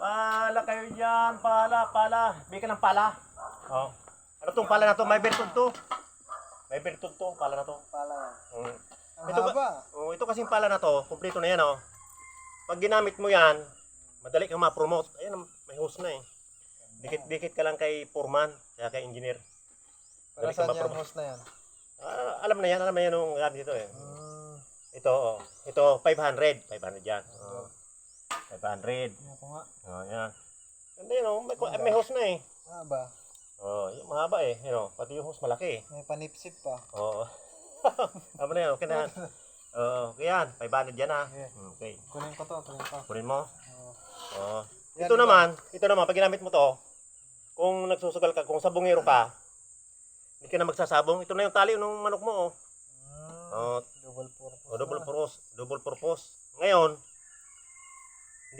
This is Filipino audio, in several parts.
Pala kayo dyan, pala, pala. Bigyan ka ng pala. Oh. Ano tong pala na to? May bertud to. May bertud to, pala na to. Pala. Mm. Ang Ito ba- haba. Oh, ito kasing pala na to, kumpleto na yan oh. Pag ginamit mo yan, madali kang ma-promote. Ayun, may host na eh. Dikit-dikit ka lang kay foreman, kaya kay engineer. Para saan yung host na yan? Ah, alam na yan, alam na yan yung gamit dito eh. Hmm. Ito, oh. ito 500, 500 yan. Oh. 500. Yan ko nga. Oh, yan. Yun, oh. May, may host na eh. Haba. Oh, yung mahaba eh. You know, pati yung host malaki eh. May panipsip pa. Oo. Tama na yan, okay na yan. Oo, okay yan. 500 yan ah. Okay. Okay. Kunin ko to, kunin ko. Kunin mo. Oo. Oo. Yan, Ito diba? naman, ito naman, pag ginamit mo to, kung nagsusugal ka, kung sabongero ka, hindi ka na magsasabong. Ito na yung tali ng manok mo, oh. Hmm. Oh, Double purpose. oh double purpose, double purpose. Ngayon,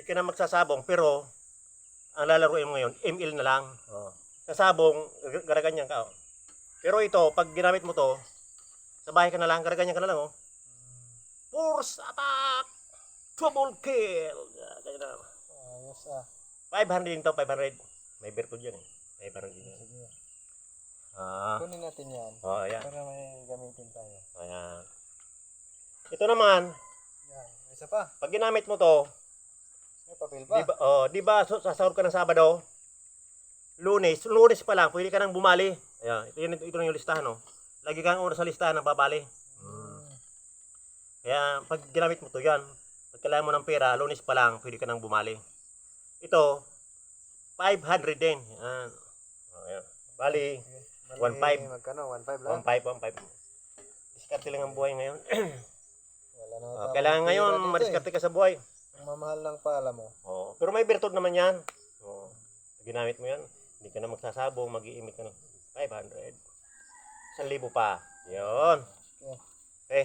hindi ka na magsasabong, pero ang lalaruin mo ngayon, ML na lang. Oh. Sasabong, garaganyan ka. Oh. Pero ito, pag ginamit mo to, sa bahay ka na lang, garaganyan ka na lang, oh. Force attack! Double kill! Ah, Ganyan na. Ayos ah. 500 din to, 500. May bertud yan eh. 500 din yan. Sige. Ah, Kunin natin yan. oh, ayan. Para may gamitin tayo. Ayan. Ito naman, Yan. May isa pa. pag ginamit mo to, May papel pa. di ba, oh, di ba so, sasahod ka ng Sabado? Lunes, lunes pa lang, pwede ka nang bumali. Ayan, ito, yun, ito na yung listahan, oh. Lagi kang una sa listahan ng babali. Hmm. Kaya, pag ginamit mo to yan, pag kailangan mo ng pera, lunes pa lang, pwede ka nang bumali. Ito, 500 din. Ayan. Oh, ayan. Bali, Bali, 1.5. Magkano? 1.5 lang? 1.5, 1.5. Diskarte lang ang buhay ngayon. Wala na tayong kailangan ngayon, eh. madiskarte ka sa buhay. Mamahal ng pala mo. Oh, pero may bertud naman yan. Pag ginamit mo yan, hindi ka na magsasabong, mag-iimik ka ng 500. 1,000 pa. Yun. Okay. Okay.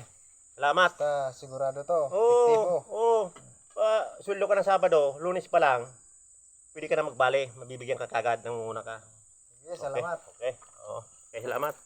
Salamat. Basta sigurado to. Oo, Epektibo. oo. Pa, sweldo ka ng Sabado, lunes pa lang, pwede ka na magbali. Mabibigyan ka kagad ng una ka. Sige, salamat. Okay. Oo. Okay, salamat.